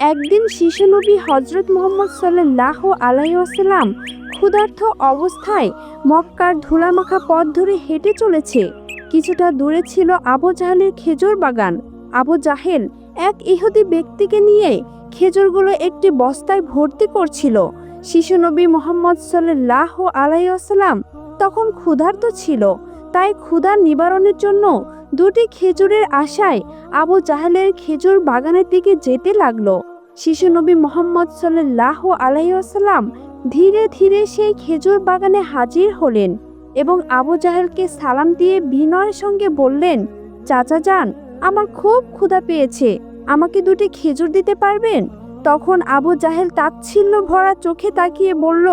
একদিন শিশুনবী হজরত মোহাম্মদ সাল্লাহ আলাইসাল্লাম ক্ষুধার্ত অবস্থায় মক্কার ধুলামাখা পথ ধরে হেঁটে চলেছে। কিছুটা দূরে ছিল আবু জাহেলের খেজুর বাগান। আবু জাহেল এক ইহুদি ব্যক্তিকে নিয়ে খেজুরগুলো একটি বস্তায় ভর্তি করছিল। শিশুনবী মোহাম্মদ সাল্লাহ আলাইসাল্লাম তখন ক্ষুধার্ত ছিল, তাই ক্ষুধার নিবারণের জন্য দুটি খেজুরের আশায় আবু জাহেলের খেজুর বাগানের দিকে যেতে লাগল। শিশু নবী মোহাম্মদ সাল্লাহ আলাইসাল্লাম ধীরে ধীরে সেই খেজুর বাগানে হাজির হলেন এবং আবু জাহেলকে সালাম দিয়ে বিনয়ের সঙ্গে বললেন, চাচা যান, আমার খুব ক্ষুধা পেয়েছে, আমাকে দুটি খেজুর দিতে পারবেন? তখন আবু জাহেল তাচ্ছিল্য ভরা চোখে তাকিয়ে বলল,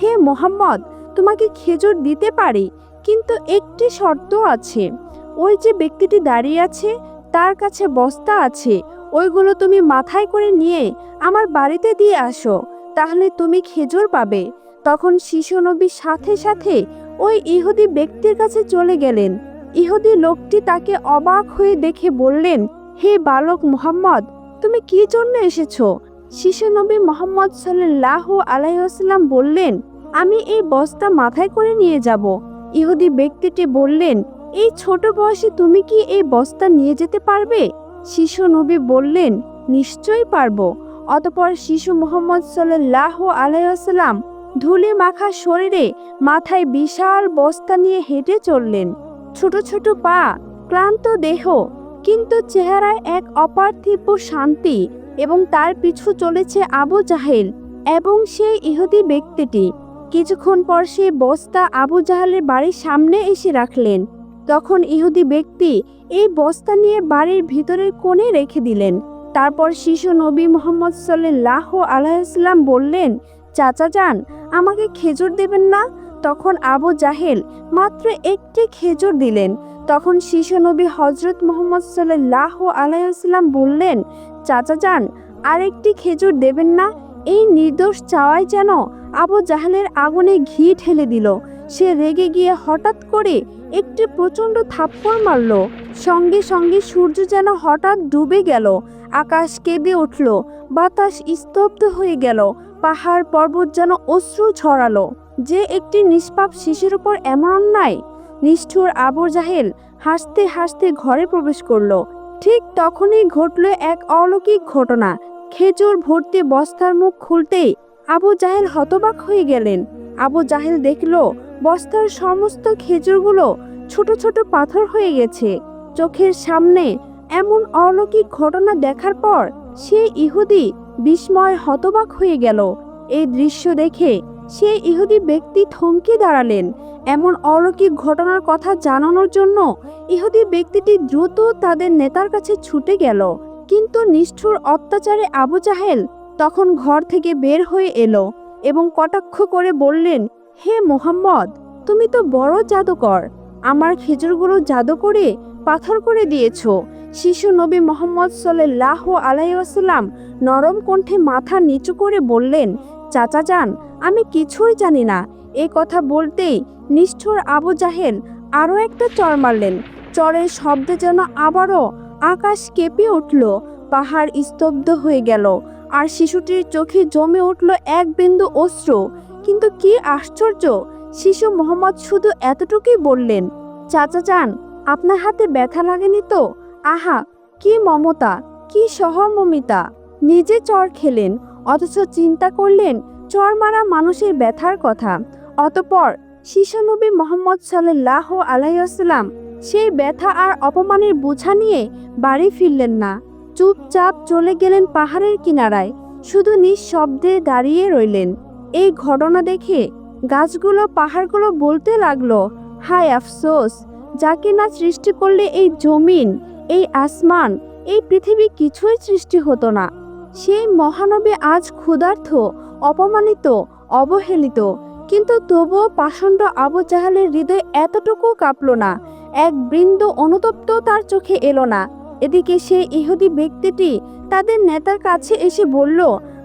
হে মোহাম্মদ, তোমাকে খেজুর দিতে পারি, কিন্তু একটি শর্ত আছে। ওই যে ব্যক্তিটি দাঁড়িয়ে আছে, তার কাছে বস্তা আছে, ওইগুলো তুমি মাথায় করে নিয়ে আমার বাড়িতে দিয়ে আসো, তাহলে তুমি খেজুর পাবে। তখন শিশু নবীর সাথে সাথে ওই ইহুদি ব্যক্তির কাছে চলে গেলেন। ইহুদি লোকটি তাকে অবাক হয়ে দেখে বললেন, হে বালক মুহাম্মদ, তুমি কি জন্য এসেছ? শিশু নবী মোহাম্মদ সাল্লাহ আলাইসাল্লাম বললেন, আমি এই বস্তা মাথায় করে নিয়ে যাব। ইহুদি ব্যক্তিটি বললেন এই ছোট বয়সে তুমি কি এই বস্তা নিয়ে যেতে পারবে? শিশু নবী বললেন, নিশ্চয়ই পারব। অতপর শিশু মোহাম্মদ সাল্লাহ আলাইসাল্লাম ধুলে মাখা শরীরে মাথায় বিশাল বস্তা নিয়ে হেঁটে চললেন। ছোট ছোট পা, ক্লান্ত দেহ, কিন্তু চেহারায় এক অপার্থিব শান্তি এবং তার পিছু চলেছে আবু জাহেল এবং সেই ইহুদি ব্যক্তিটি। কিছুক্ষণ পর সেই বস্তা আবু জাহালের বাড়ির সামনে এসে রাখলেন। তখন ইহুদি ব্যক্তি এই বস্তা নিয়ে বাড়ির ভিতরের কোণে রেখে দিলেন। তারপর শিশু নবী মোহাম্মদ সাল্লাহ আলাইসাল্লাম বললেন, চাচা যান, আমাকে খেজুর দেবেন না? তখন আবু জাহেল মাত্র একটি খেজুর দিলেন। তখন শিশু নবী হজরত মোহাম্মদ সাল্লাহ আলাইসাল্লাম বললেন, চাচা যান, আরেকটি খেজুর দেবেন না? এই নির্দোষ চাওয়ায় যেন আবু জাহেলের আগুনে ঘি ঠেলে দিল। সে রেগে গিয়ে হঠাৎ করে একটি প্রচণ্ড থাপ্পড় মারল। সঙ্গে সঙ্গে সূর্য যেন হঠাৎ ডুবে গেল। আকাশ কেঁদে উঠল। বাতাস স্তব্ধ হয়ে গেল। পাহাড় পর্বত যেন অশ্রু ছড়ালো। যে একটি নিষ্পাপ শিশুর উপর এমন অন্যায়? নিষ্ঠুর আবু জাহেল হাসতে হাসতে ঘরে প্রবেশ করল। ঠিক তখনই ঘটল এক অলৌকিক ঘটনা। খেজুর ভর্তি বস্তার মুখ খুলতেই আবু জাহেল হতবাক হয়ে গেলেন। আবু জাহেল দেখল বস্তার সমস্ত খেজুরগুলো ছোট ছোট পাথর হয়ে গেছে। চোখের সামনে এমন অলৌকিক ঘটনা দেখার পর সে ইহুদি বিস্ময় হতবাক হয়ে গেল। এই দৃশ্য দেখে সে ইহুদি ব্যক্তি থমকে দাঁড়ালেন। এমন অলৌকিক ঘটনার কথা জানানোর জন্য ইহুদি ব্যক্তিটি দ্রুত তাদের নেতার কাছে ছুটে গেল। কিন্তু নিষ্ঠুর অত্যাচারে আবু জাহেল তখন ঘর থেকে বের হয়ে এলো এবং কটাক্ষ করে বললেন হে মোহাম্মদ, তুমি তো বড় জাদুকর। আমার খেজুরগুলো জাদু করে পাথর করে দিয়েছ। শিশু নবী মোহাম্মদ সাল্লাহ আলাইসাল্লাম নরম কণ্ঠে মাথা নিচু করে বললেন, চাচা যান, আমি কিছুই জানি না। এই কথা বলতেই নিষ্ঠুর আবু জাহেল আরও একটা চর মারলেন। চরের শব্দে যেন আবারও আকাশ কেঁপে উঠল, পাহাড় স্তব্ধ হয়ে গেল, আর শিশুটির চোখে জমে উঠল এক বিন্দু অশ্রু। কিন্তু কি আশ্চর্য, শিশু মোহাম্মদ শুধু এতটুকুই বললেন, চাচা চান, আপনার হাতে ব্যথা লাগেনি তো? আহা, কি মমতা, কি সহমমিতা। নিজে চর খেলেন, অথচ চিন্তা করলেন, চর মারা মানুষের ব্যথার কথা। অতপর শিশুনবী মোহাম্মদ সাল্লাহ আলাইসাল্লাম সেই ব্যথা আর অপমানের বোঝা নিয়ে বাড়ি ফিরলেন না। চুপচাপ চলে গেলেন পাহাড়ের কিনারায়, শুধু নিঃশব্দে দাঁড়িয়ে রইলেন। এই ঘটনা দেখে গাছগুলো, পাহাড়গুলো বলতে লাগল, হায় আফসোস, যাকে না সৃষ্টি করলে এই জমিন, এই আসমান, এই পৃথিবী কিছুই সৃষ্টি হতো না। সেই মহানবী আজ ক্ষুধার্থ অপমানিত, অবহেলিত। কিন্তু তবুও পাষণ্ড আবু জাহালের হৃদয় এতটুকু কাঁপল না, এক বৃন্দ অনুতপ্ত তার চোখে এলো না। এদিকে সেই ইহুদি ব্যক্তিটি তাদের নেতার কাছে এসে বলল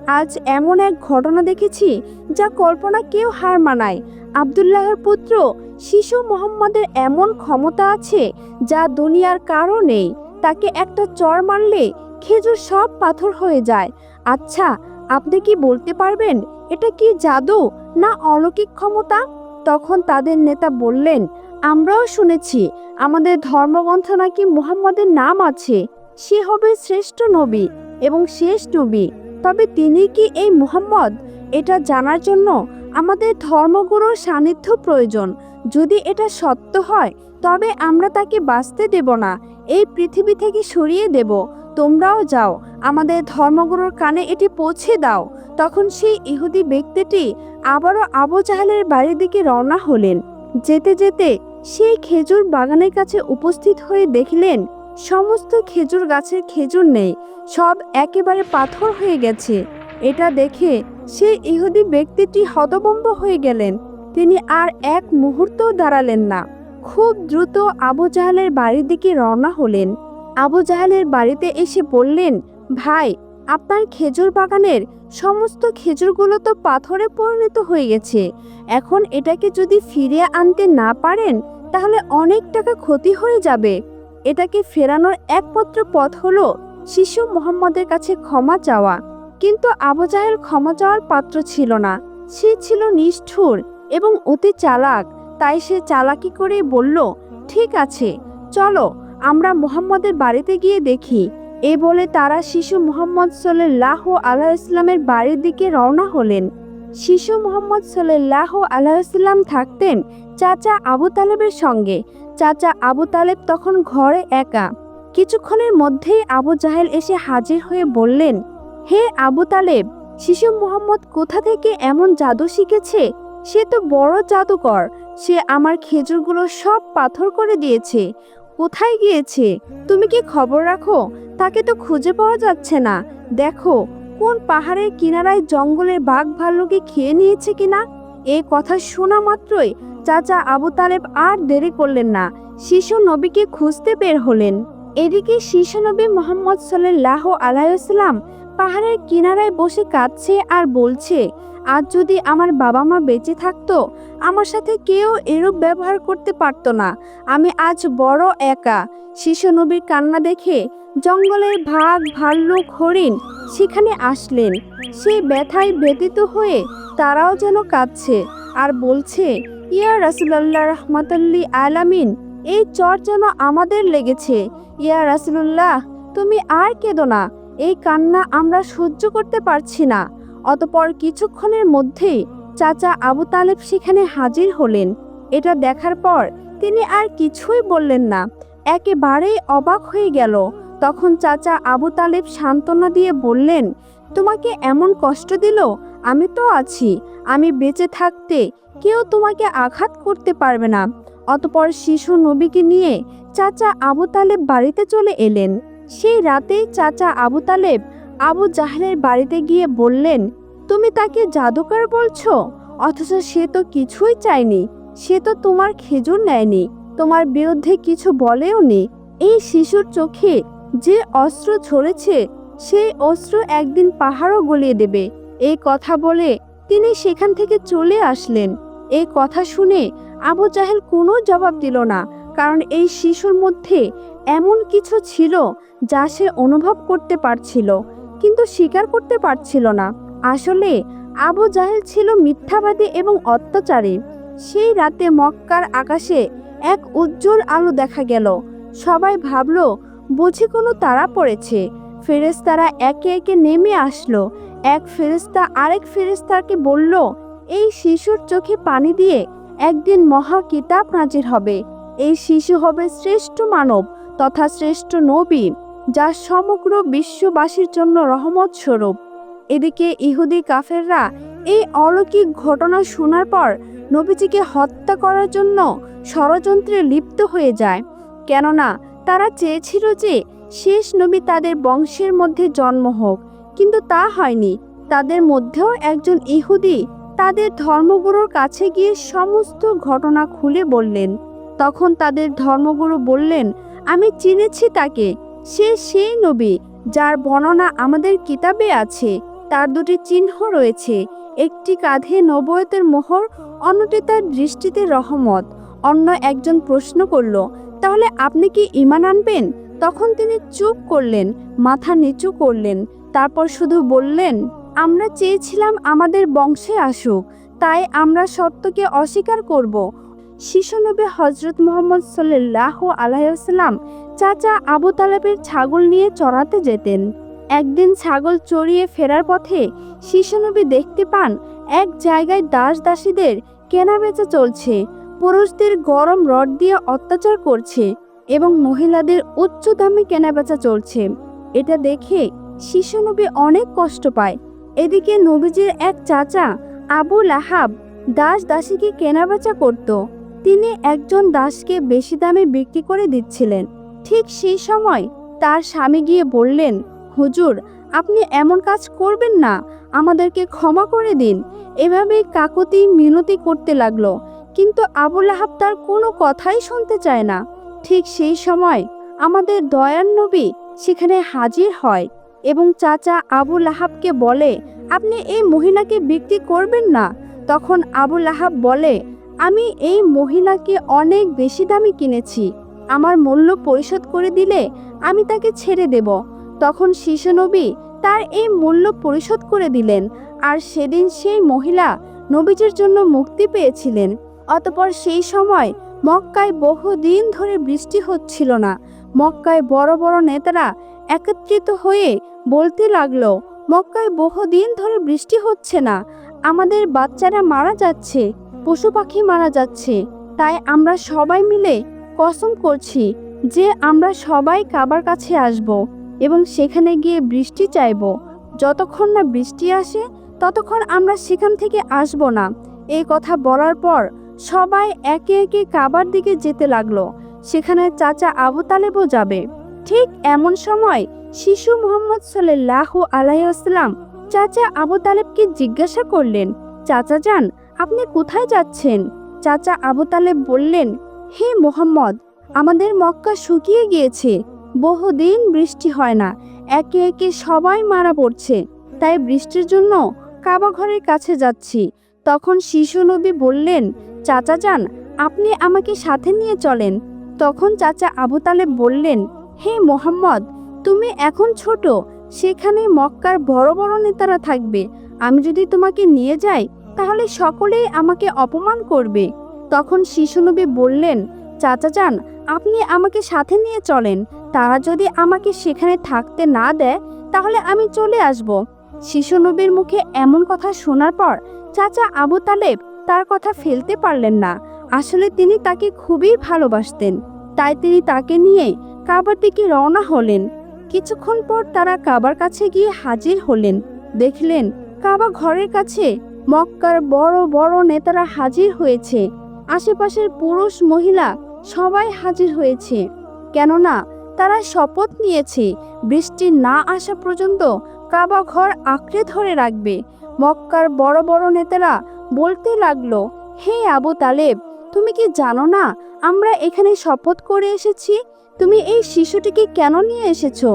আজ এমন এক ঘটনা দেখেছি যা কল্পনা কেউ হার মানায়। আবদুল্লাহর পুত্র শিশু মোহাম্মদের এমন ক্ষমতা আছে যা দুনিয়ার কারও নেই। তাকে একটা চর মারলে খেজুর সব পাথর হয়ে যায়। আচ্ছা আপনি কি বলতে পারবেন এটা কি জাদু না অলৌকিক ক্ষমতা? তখন তাদের নেতা বললেন, আমরাও শুনেছি আমাদের ধর্মগ্রন্থ নাকি মুহাম্মদের নাম আছে। সে হবে শ্রেষ্ঠ নবী এবং শেষ নবী। তবে তিনি কি এই মুহাম্মদ? এটা জানার জন্য আমাদের ধর্মগুরুর সান্নিধ্য প্রয়োজন। যদি এটা সত্য হয়, তবে আমরা তাকে বাঁচতে দেব না। এই পৃথিবী থেকে সরিয়ে দেব। তোমরাও যাও, আমাদের ধর্মগুরুর কানে এটি পৌঁছে দাও। তখন সেই ইহুদি ব্যক্তিটি আবারও আবু জাহালের বাড়ির দিকে রওনা হলেন। যেতে যেতে সেই খেজুর বাগানের কাছে উপস্থিত হয়ে দেখলেন সমস্ত খেজুর গাছের খেজুর নেই, সব একেবারে পাথর হয়ে গেছে। এটা দেখে সেই ইহুদি ব্যক্তিটি হতভম্ব হয়ে গেলেন। তিনি আর এক মুহূর্তও দাঁড়ালেন না। খুব দ্রুত আবু জাহালের বাড়ির দিকে রওনা হলেন। আবু জাহালের বাড়িতে এসে বললেন, ভাই, আপনার খেজুর বাগানের সমস্ত খেজুরগুলো তো পাথরে পরিণত হয়ে গেছে। এখন এটাকে যদি ফিরিয়ে আনতে না পারেন, তাহলে অনেক টাকা ক্ষতি হয়ে যাবে। এটাকে ফেরানোর একমাত্র পথ হলো শিশু মোহাম্মদের কাছে ক্ষমা চাওয়া। কিন্তু আবু জাহেল ক্ষমা চাওয়ার পাত্র ছিল না। সে ছিল নিষ্ঠুর এবং অতি চালাক। তাই সে চালাকি করে বলল, ঠিক আছে, চলো, আমরা মোহাম্মদের বাড়িতে গিয়ে দেখি। এ বলে তারা শিশু মোহাম্মদ সাল্লাহ আলাহ ইসলামের বাড়ির দিকে রওনা হলেন। শিশু মোহাম্মদ সাল্লাহ আলাহ ইসলাম থাকতেন চাচা আবু তালেবের সঙ্গে। চাচা আবু তালেব তখন ঘরে একা। কিছুক্ষণের মধ্যেই আবু জাহেল এসে হাজির হয়ে বললেন, হে আবু তালেব, শিশু মোহাম্মদ কোথা থেকে এমন জাদু শিখেছে? সে তো বড় জাদুকর। সে আমার খেজুরগুলো সব পাথর করে দিয়েছে। কোথায় গিয়েছে? তুমি কি খবর রাখো? তাকে তো খুঁজে পাওয়া যাচ্ছে না। দেখো, কোন পাহাড়ের কিনারায় জঙ্গলের বাঘ ভাল্লুকে খেয়ে নিয়েছে কিনা? এ কথা শোনা মাত্রই চাচা আবু তালেব আর দেরি করলেন না। শিশু নবীকে খুঁজতে বের হলেন। এদিকে শিশু নবী মোহাম্মদ সাল্লাহ আলাইসাল্লাম পাহাড়ের কিনারায় বসে কাঁদছে আর বলছে, আজ যদি আমার বাবা মা বেঁচে থাকতো, আমার সাথে কেউ এরূপ ব্যবহার করতে পারতো না। আমি আজ বড় একা। শিশু নবীর কান্না দেখে জঙ্গলের ভাগ, ভাল্লুক, হরিণ সেখানে আসলেন। সেই ব্যথায় ব্যতীত হয়ে তারাও যেন কাঁদছে। আর বলছে, ইয়া রাসুলাল্লাহ রহমতাল্লি আলামিন, এই চর যেন আমাদের লেগেছে। ইয়া রাসুলুল্লাহ, তুমি আর কেঁদো না, এই কান্না আমরা সহ্য করতে পারছি না। অতপর কিছুক্ষণের মধ্যেই চাচা আবু তালেব সেখানে হাজির হলেন। এটা দেখার পর তিনি আর কিছুই বললেন না। একেবারেই অবাক হয়ে গেল। তখন চাচা আবু তালেব সান্ত্বনা দিয়ে বললেন, তোমাকে এমন কষ্ট দিল? আমি তো আছি, আমি বেঁচে থাকতে কেউ তোমাকে আঘাত করতে পারবে না। অতপর শিশু নবীকে নিয়ে চাচা আবু তালেব বাড়িতে চলে এলেন। সেই রাতেই চাচা আবু তালেব আবু জাহলের বাড়িতে গিয়ে বললেন, তুমি তাকে জাদুকর বলছো? অথচ সে তো কিছুই চায়নি। সে তো তোমার খেজুর নেয়নি। তোমার বিরুদ্ধে কিছু বলেও নি। এই শিশুর চোখে যে অস্ত্র ঝরেছে, সেই অস্ত্র একদিন পাহাড়ও গলিয়ে দেবে। এই কথা বলে তিনি সেখান থেকে চলে আসলেন। এই কথা শুনে আবু জাহেল কোনো জবাব দিল না, কারণ এই শিশুর মধ্যে এমন কিছু ছিল যা সে অনুভব করতে পারছিল, কিন্তু স্বীকার করতে পারছিল না। আসলে আবু জাহেল ছিল মিথ্যাবাদী এবং অত্যাচারী। সেই রাতে মক্কার আকাশে এক উজ্জ্বল আলো দেখা গেল। সবাই ভাবল, বুঝি কোনো তারা পড়েছে। ফেরেস্তারা একে একে নেমে আসলো। এক ফেরেস্তা আরেক ফেরেস্তাকে বলল, এই শিশুর চোখে পানি দিয়ে একদিন মহা কিতাব নাজির হবে। এই শিশু হবে শ্রেষ্ঠ মানব তথা শ্রেষ্ঠ নবী, যা সমগ্র বিশ্ববাসীর জন্য রহমত স্বরূপ। এদিকে ইহুদি কাফেররা এই অলৌকিক ঘটনা শোনার পর নবীজিকে হত্যা করার জন্য ষড়যন্ত্রে লিপ্ত হয়ে যায়। কেননা তারা চেয়েছিল যে শেষ নবী তাদের বংশের মধ্যে জন্ম হোক, কিন্তু তা হয়নি। তাদের মধ্যেও একজন ইহুদি তাদের ধর্মগুরুর কাছে গিয়ে সমস্ত ঘটনা খুলে বললেন। তখন তাদের ধর্মগুরু বললেন, আমি চিনেছি তাকে। সে সেই নবী যার বর্ণনা আমাদের কিতাবে আছে। তার দুটি চিহ্ন রয়েছে। একটি কাঁধে নবয়তের মোহর, অন্যটি তার দৃষ্টিতে রহমত। অন্য একজন প্রশ্ন করল, তাহলে আপনি কি ইমান আনবেন? তখন তিনি চুপ করলেন, মাথা নিচু করলেন, তারপর শুধু বললেন, আমরা চেয়েছিলাম আমাদের বংশে আসুক, তাই আমরা সত্যকে অস্বীকার করব। শিশুনবী হজরত মোহাম্মদ সাল্লাহ আলাইসাল্লাম চাচা আবু তালেবের ছাগল নিয়ে চড়াতে যেতেন। একদিন ছাগল চড়িয়ে ফেরার পথে শিশুনবী দেখতে পান, এক জায়গায় দাস দাসীদের কেনাবেচা চলছে, পুরুষদের গরম রড দিয়ে অত্যাচার করছে। এবং মহিলাদের উচ্চ দামে কেনাবেচা চলছে। এটা দেখে শিশুনবী অনেক কষ্ট পায়। এদিকে নবীজির এক চাচা আবু লাহাব দাস দাসীকে কেনাবেচা করত। তিনি একজন দাসকে বেশি দামে বিক্রি করে দিচ্ছিলেন। ঠিক সেই সময় তার স্বামী গিয়ে বললেন, হুজুর, আপনি এমন কাজ করবেন না। আমাদেরকে ক্ষমা করে দিন। এভাবেই কাকতি মিনতি করতে লাগল। কিন্তু আবুল আহাব তার কোনো কথাই শুনতে চায় না। ঠিক সেই সময় আমাদের দয়ার নবী সেখানে হাজির হয় এবং চাচা আবুল আহাবকে বলে, আপনি এই মহিলাকে বিক্রি করবেন না? তখন আবুল আহাব বলে, আমি এই মহিলাকে অনেক বেশি দামে কিনেছি। আমার মূল্য পরিশোধ করে দিলে আমি তাকে ছেড়ে দেব। তখন শিশুনবী তার এই মূল্য পরিশোধ করে দিলেন আর সেদিন সেই মহিলা নবীজের জন্য মুক্তি পেয়েছিলেন। অতপর সেই সময় মক্কায় বহুদিন ধরে বৃষ্টি হচ্ছিল না। মক্কায় বড় বড় নেতারা একত্রিত হয়ে বলতে লাগল, মক্কায় বহুদিন ধরে বৃষ্টি হচ্ছে না। আমাদের বাচ্চারা মারা যাচ্ছে, পশু পাখি মারা যাচ্ছে। তাই আমরা সবাই মিলে কসম করছি যে আমরা সবাই কাবার কাছে আসব এবং সেখানে গিয়ে বৃষ্টি চাইব। যতক্ষণ না বৃষ্টি আসে, ততক্ষণ আমরা সেখান থেকে আসব না। এই কথা বলার পর সবাই একে একে কাবার দিকে যেতে লাগল। সেখানে চাচা আবু তালেবও যাবে। ঠিক এমন সময় শিশু মোহাম্মদ সাল্লাহ আলাইসলাম চাচা আবু তালেবকে জিজ্ঞাসা করলেন, চাচা যান, আপনি কোথায় যাচ্ছেন? চাচা আবু তালেব বললেন, হে মোহাম্মদ, আমাদের মক্কা শুকিয়ে গিয়েছে। বহুদিন বৃষ্টি হয় না। একে একে সবাই মারা পড়ছে। তাই বৃষ্টির জন্য কাবা ঘরের কাছে যাচ্ছি। তখন শিশু নবী বললেন চাচা যান, আপনি আমাকে সাথে নিয়ে চলেন। তখন চাচা আবু তালেব বললেন, হে মোহাম্মদ, তুমি এখন ছোট, সেখানে মক্কার বড় বড় নেতারা থাকবে। আমি যদি তোমাকে নিয়ে যাই, তাহলে সকলেই আমাকে অপমান করবে। তখন শিশুনবী বললেন, চাচা যান, আপনি আমাকে সাথে নিয়ে চলেন। তারা যদি আমাকে সেখানে থাকতে না দেয়, তাহলে আমি চলে আসব। শিশুনবীর মুখে এমন কথা শোনার পর চাচা আবু তালেব তার কথা ফেলতে পারলেন না। আসলে তিনি তাকে খুবই ভালোবাসতেন। তাই তিনি তাকে নিয়ে কাবার দিকে রওনা হলেন। কিছুক্ষণ পর তারা কাবার কাছে গিয়ে হাজির হলেন। দেখলেন কাবা ঘরের কাছে মক্কার বড় বড় নেতারা হাজির হয়েছে। আশেপাশের পুরুষ, মহিলা সবাই হাজির হয়েছে। কেননা তারা শপথ নিয়েছে, বৃষ্টি না আসা পর্যন্ত কাবা ঘর আঁকড়ে ধরে রাখবে। মক্কার বড় বড় নেতারা বলতে লাগল, হে আবু তালেব, তুমি কি জানো না আমরা এখানে শপথ করে এসেছি? তুমি এই শিশুটিকে কেন নিয়ে এসেছ?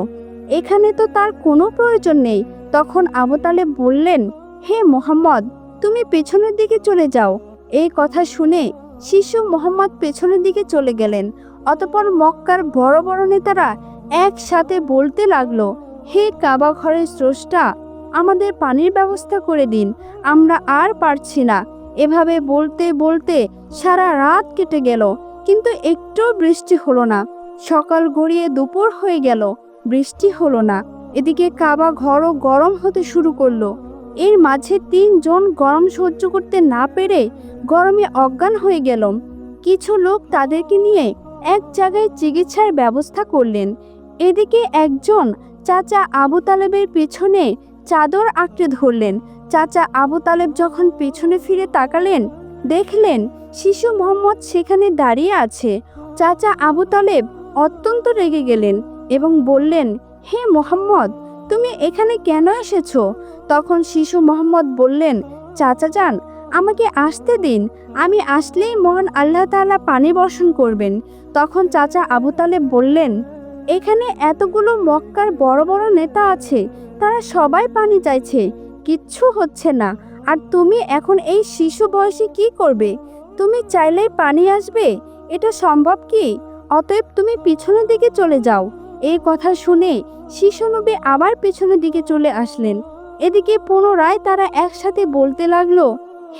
এখানে তো তার কোনো প্রয়োজন নেই। তখন আবু তালেব বললেন, হে মোহাম্মদ, তুমি পেছনের দিকে চলে যাও। এই কথা শুনে শিশু মোহাম্মদ পেছনের দিকে চলে গেলেন। অতপর মক্কার বড় বড় নেতারা একসাথে বলতে লাগল, হে কাবা ঘরের স্রষ্টা আমাদের পানির ব্যবস্থা করে দিন, আমরা আর পারছি না। এভাবে বলতে বলতে সারা রাত কেটে গেল, কিন্তু একটু বৃষ্টি হলো না। সকাল গড়িয়ে দুপুর হয়ে গেল, বৃষ্টি হলো না। এদিকে কাবা ঘরও গরম হতে শুরু করল। এর মাঝে তিনজন গরম সহ্য করতে না পেরে গরমে অজ্ঞান হয়ে গেল কিছু লোক তাদেরকে নিয়ে এক জায়গায় চিকিৎসার ব্যবস্থা করলেন। এদিকে একজন চাচা আবু তালেবের পেছনে চাদর আঁকড়ে ধরলেন। চাচা আবু তালেব যখন পেছনে ফিরে তাকালেন, দেখলেন শিশু মোহাম্মদ সেখানে দাঁড়িয়ে আছে। চাচা আবু তালেব অত্যন্ত রেগে গেলেন এবং বললেন, হে মোহাম্মদ, তুমি এখানে কেন এসেছ? তখন শিশু মোহাম্মদ বললেন, চাচা যান, আমাকে আসতে দিন। আমি আসলেই মহান আল্লাহ তাআলা পানি বর্ষণ করবেন। তখন চাচা আবু তালেব বললেন, এখানে এতগুলো মক্কার বড় বড় নেতা আছে তারা সবাই পানি চাইছে। কিচ্ছু হচ্ছে না। আর তুমি এখন এই শিশু বয়সে কি করবে? তুমি চাইলেই পানি আসবে। এটা সম্ভব কি? অতএব তুমি পিছনের দিকে চলে যাও। এই কথা শুনে শিশু নবী আবার পেছনের দিকে চলে আসলেন। এদিকে পুনরায় তারা একসাথে বলতে লাগল,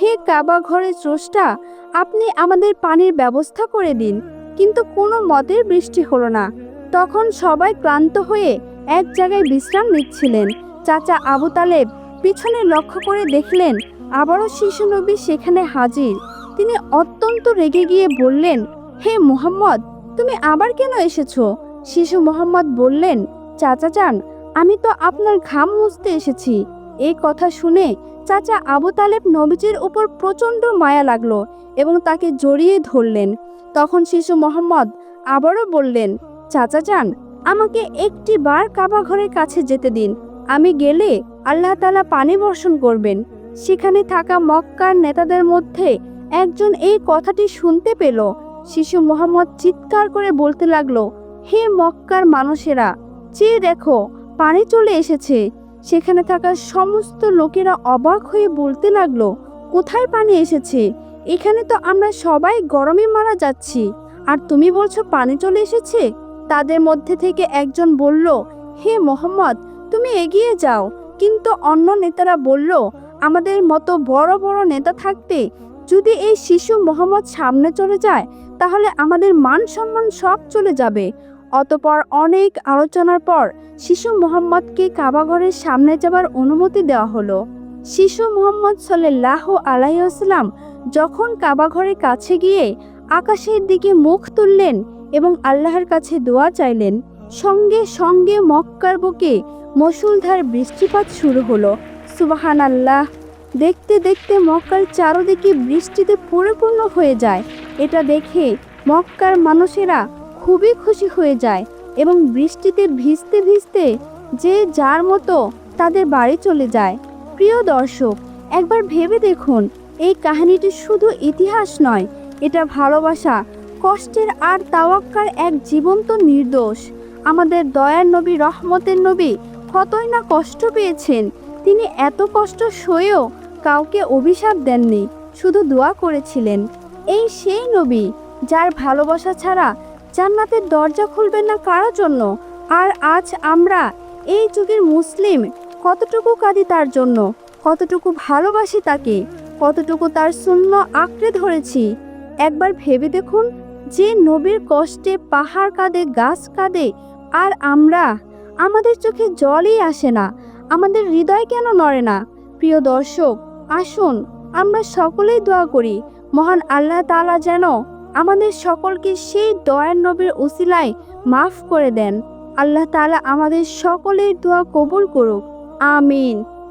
হে কাবা ঘরের স্রষ্টা, আপনি আমাদের পানির ব্যবস্থা করে দিন। কিন্তু কোনো মতের বৃষ্টি হলো না। তখন সবাই ক্লান্ত হয়ে এক জায়গায় বিশ্রাম নিচ্ছিলেন। চাচা আবু তালেব পিছনে লক্ষ্য করে দেখলেন আবারও শিশু নবী সেখানে হাজির। তিনি অত্যন্ত রেগে গিয়ে বললেন, হে মোহাম্মদ, তুমি আবার কেন এসেছ? শিশু মোহাম্মদ বললেন, চাচা যান, আমি তো আপনার ঘাম মুছতে এসেছি। এই কথা শুনে চাচা আবু তালেব নবীজির উপর প্রচণ্ড মায়া লাগল এবং তাকে জড়িয়ে ধরলেন। তখন শিশু মোহাম্মদ আবারও বললেন, চাচা যান আমাকে একটি বার কাবা ঘরের কাছে যেতে দিন। আমি গেলে আল্লাহ তালা পানি বর্ষণ করবেন। সেখানে থাকা মক্কার নেতাদের মধ্যে একজন এই কথাটি শুনতে পেল। শিশু মোহাম্মদ চিৎকার করে বলতে লাগল, হে মক্কার মানুষেরা চেয়ে দেখো, পানি চলে এসেছে। সেখানে থাকা সমস্ত লোকেরা অবাক হয়ে বলতে লাগল, কোথায় পানি এসেছে? এখানে তো আমরা সবাই গরমে মারা যাচ্ছি। আর তুমি বলছো পানি চলে এসেছে? তাদের মধ্যে থেকে একজন বলল, হে মোহাম্মদ, তুমি এগিয়ে যাও। কিন্তু অন্য নেতারা বলল, আমাদের মতো বড় বড় নেতা থাকতে যদি এই শিশু মোহাম্মদ সামনে চলে যায়, তাহলে আমাদের মান সম্মান সব চলে যাবে। অতপর অনেক আলোচনার পর শিশু মোহাম্মদকে কাবাঘরের সামনে যাবার অনুমতি দেওয়া হলো। শিশু মোহাম্মদ সাল্লাহ আলাইসাল্লাম যখন কাবাঘরের কাছে গিয়ে আকাশের দিকে মুখ তুললেন এবং আল্লাহর কাছে দোয়া চাইলেন, সঙ্গে সঙ্গে মক্কার বুকে মসুলধার বৃষ্টিপাত শুরু হলো। সুবাহান আল্লাহ দেখতে দেখতে মক্কার চারদিকে বৃষ্টিতে পরিপূর্ণ হয়ে যায়। এটা দেখে মক্কার মানুষেরা খুবই খুশি হয়ে যায় এবং বৃষ্টিতে ভিজতে ভিজতে যে যার মতো তাদের বাড়ি চলে যায়। প্রিয় দর্শক, একবার ভেবে দেখুন, এই কাহিনীটি শুধু ইতিহাস নয়, এটা ভালোবাসা কষ্টের আর তাওয়াক্কার এক জীবন্ত নির্দোষ। আমাদের দয়ার নবী, রহমতের নবী কতই না কষ্ট পেয়েছেন। তিনি এত কষ্ট সয়েও কাউকে অভিশাপ দেননি, শুধু দোয়া করেছিলেন। এই সেই নবী যার ভালোবাসা ছাড়া জান্নাতের দরজা খুলবে না কারও জন্য। আর আজ আমরা এই যুগের মুসলিম কতটুকু কাঁদি তার জন্য, কতটুকু ভালোবাসি তাকে, কতটুকু তার শূন্য আঁকড়ে ধরেছি। একবার ভেবে দেখুন যে নবীর কষ্টে পাহাড় কাঁদে, গাছ কাঁদে, আর আমরা, আমাদের চোখে জলই আসে না, আমাদের হৃদয় কেন নড়ে না? প্রিয় দর্শক, আসুন, আমরা সকলেই দোয়া করি, মহান আল্লাহ তাআলা যেন আমাদের সকলকে সেই দয়ার নবীর উসিলায় মাফ করে দেন। আল্লাহ তালা আমাদের সকলের দোয়া কবুল করুক। আমিন।